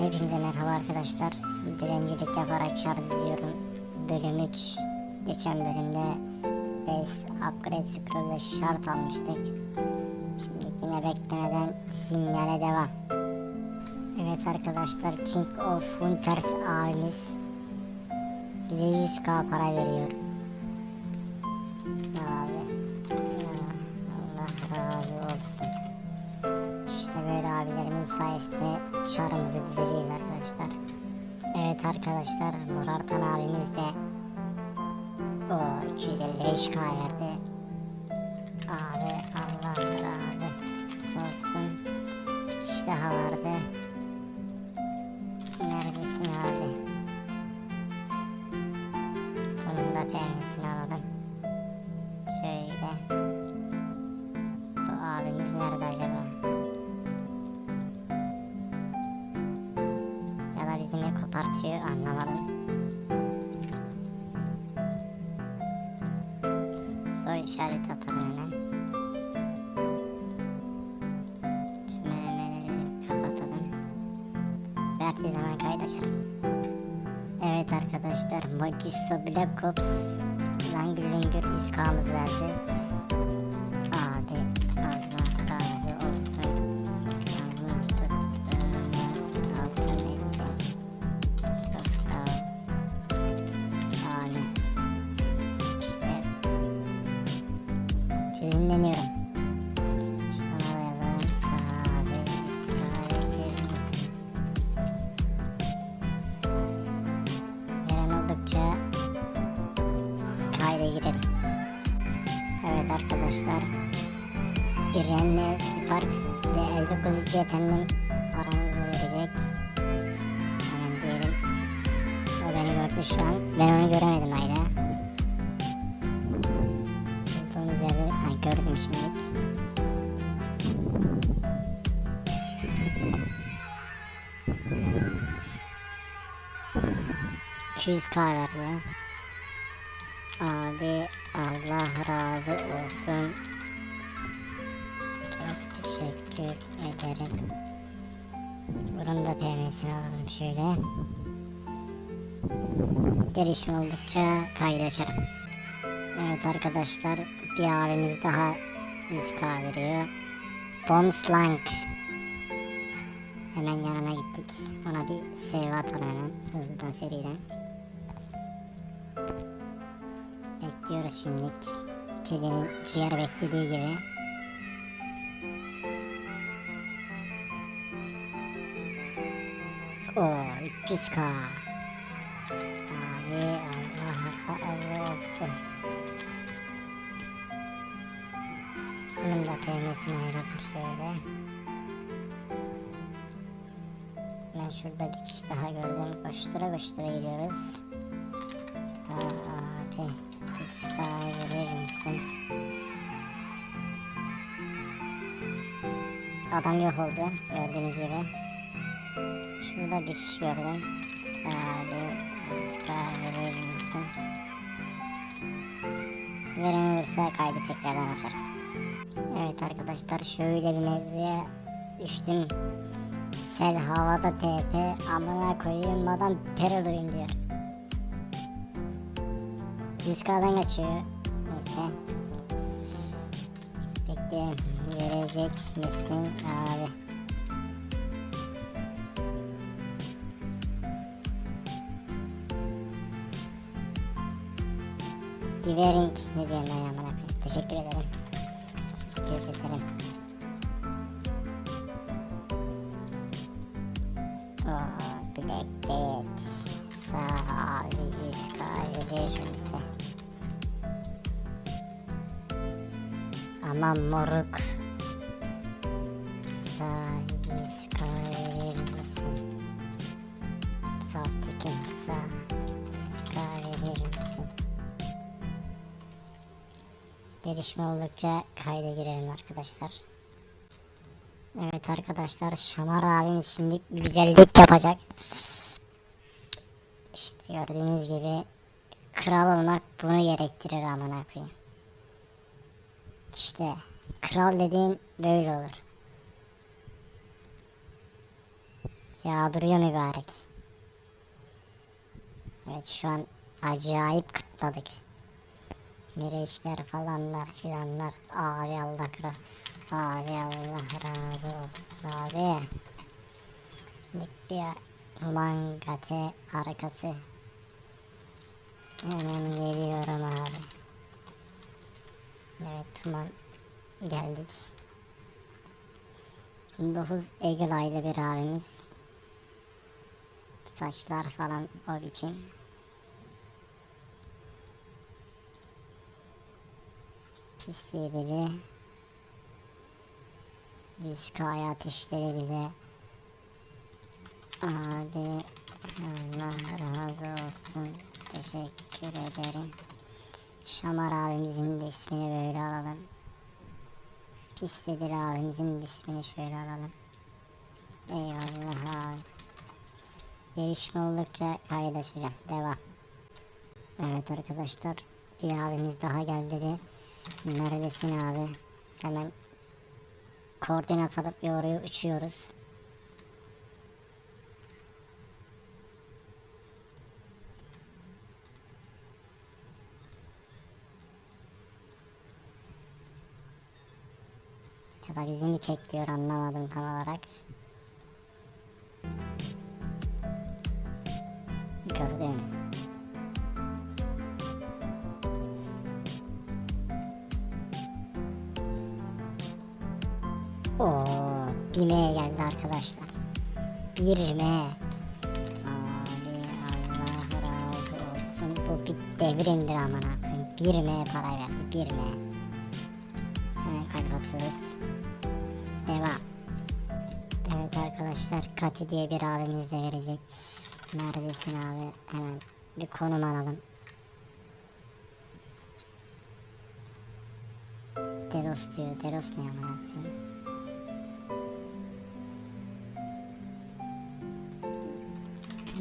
Hepinize merhaba arkadaşlar. Dilencilik yaparak şarj diziyorum. Bölüm 3. Geçen bölümde Base Upgrade Scroll'da şart almıştık. Şimdi yine beklemeden sinyale devam. Evet arkadaşlar King of Winters abimiz bize 100k para veriyor. Abi. Allah razı olsun. İşte böyle abilerimizin sayesinde çarımızı dizeceğiz arkadaşlar. Evet arkadaşlar Murartan abimiz de o 255k verdi. Abi Allah razı olsun. Bir kişi daha. Da bizi mi kopartıyor anlamadım. Soru işareti atalım hemen. Şu memeleri kapatalım. Verdiği zaman kayıt açarım. Evet arkadaşlar Magiso Black Ops Langır Langır 100k'mız verdi. Veren oldukça kayda girelim. Evet arkadaşlar. İren'le Sparks ile Ezokozici yetenin paramızı verecek. Hemen diyelim. O beni gördü şu an. Ben onu göremedim hala. Gördüm şimdilik. ...200k verdi. Abi Allah razı olsun. Çok teşekkür ederim. Bunun da PM'sini alalım şöyle. Gelişme oldukça kaydı açarım. Evet arkadaşlar bir abimiz daha 100k veriyor. Bombslang. Hemen yanına gittik. Ona bir save atalım hemen hızlıdan seriden. Bekliyoruz şimdilik. Kedinin ciğer beklediği gibi. Oo 300k. Abi Allah razı olsun. Bunun da PM'sini ayıralım şöyle. Ben şurada bir kişi daha gördüm. Koştura koştura gidiyoruz. Abi, lütfen verir misin? Adam yok oldu gördüğünüz gibi. Şurada bir kişi gördüm. Abi, lütfen verir misin? Veren olursa kaydı tekrardan açarım. Evet arkadaşlar şöyle bir mevzuya düştüm. Sel havada TP amına koyayım adam peralıyım diyor. 100k'dan kaçıyor. Neyse. Bekleyelim. Görecek misin abi? Givering ne diyorsun lan ya amına koyayım. Teşekkür ederim. Teşekkür ederim. Aa, Black Death. Sağ abi 100k verir? Aman moruk. Gelişme oldukça kayda girelim arkadaşlar. Evet arkadaşlar Şamar abimiz şimdi güzellik yapacak. İşte gördüğünüz gibi kral olmak bunu gerektirir amına koyayım. İşte kral dediğin böyle olur. Yağdırıyor mübarek. Evet şu an acayip kıtladık. Mireçler falanlar filanlar. Abi Allah. Abi Allah razı olsun abi. Likya mangate arkası. Hemen geliyorum abi. Evet Tuman geldik. 9 Eagle aylı bir abimiz. Saçlar falan o biçim. Pis yedili. 100k ateşleri bize. Abi Allah razı olsun. Teşekkür ederim. Şamar abimizin de ismini böyle alalım. Pisledir abimizin de ismini şöyle alalım. Eyvallah abi. Gelişme oldukça paylaşacağım. Devam. Evet arkadaşlar. Bir abimiz daha geldi dedi. Neredesin abi? Hemen koordinat alıp oraya uçuyoruz. Ya da bizi mi çekiyor anlamadım tam olarak. Oo, BİM'e geldi arkadaşlar. BİRM'e. Abi Allah razı olsun. Bu bir devrimdir aman koyayım. BİRM'e para verdi. BİRM'e. Hemen kalp atıyoruz. Devam. Evet arkadaşlar Kati diye bir abimiz de verecek. Neredesin abi? Hemen bir konum alalım. Deros diyor. Deros ne amına?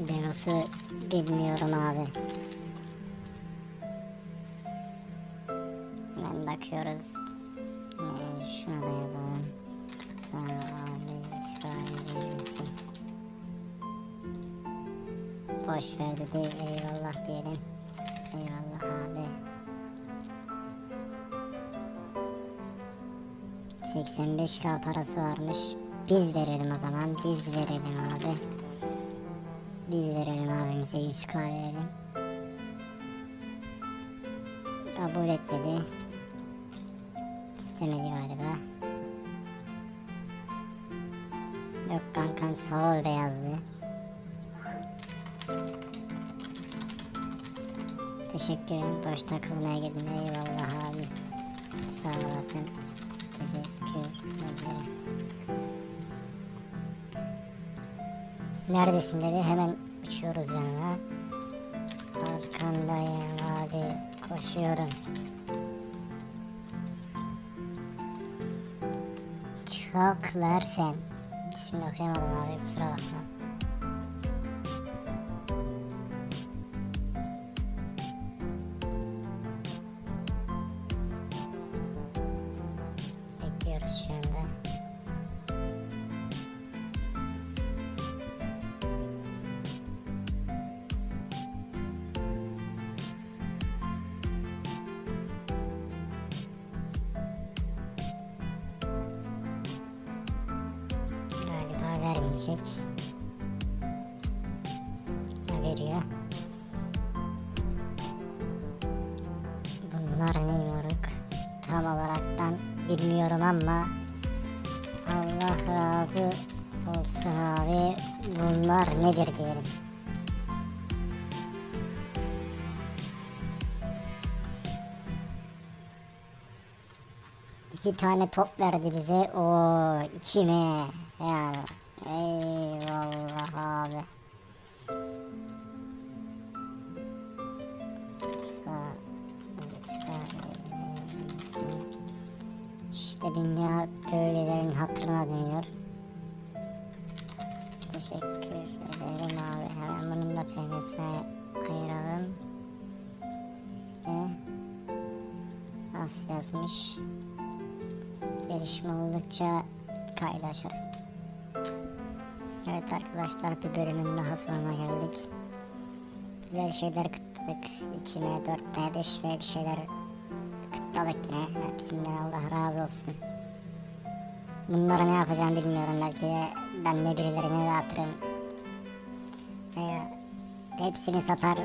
Deros'u bilmiyorum abi. Hemen bakıyoruz. Ee, şuna da yazalım. Abi? Boş ver dedi. Eyvallah diyelim. Eyvallah abi. 85k parası varmış. Biz verelim o zaman. Biz verelim abi. Biz verelim abimize 100k verelim. Kabul etmedi. İstemedi galiba. Yok kankam sağ ol beyazlı. Teşekkür ederim. Boş takılmaya girdim. Eyvallah abi. Sağ olasın. Teşekkür ederim. Neredesin dedi. Hemen uçuyoruz yanına. Arkandayım abi. Koşuyorum. Çaklersen. İsmini okuyamadım abi kusura bakma. Bekliyoruz şu anda. Galiba vermeyecek. Ha, veriyor. Bunlar ne moruk? Tam olaraktan bilmiyorum ama Allah razı olsun abi. Bunlar nedir diyelim. İki tane top verdi bize. O içime yani. Eyvallah abi. İşte dünya böylelerin hatırına dönüyor. Teşekkür ederim abi. Hemen bunun da PMS'ine ayıralım. Ve nasıl yazmış? Gelişme oldukça paylaşırım. Evet arkadaşlar bir bölümün daha sonuna geldik. Güzel şeyler kıtladık. 2M, 4M, 5M bir şeyler kıtladık yine. Hepsinden Allah razı olsun. Bunları ne yapacağım bilmiyorum. Belki de ben de birilerine dağıtırım. Veya hepsini satar.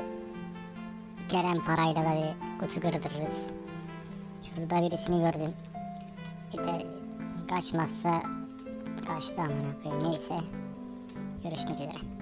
Gelen parayla da bir kutu kırdırırız. Şurada birisini gördüm. De kaçmazsa kaçtı amına koyayım. Neyse. Görüşmek üzere.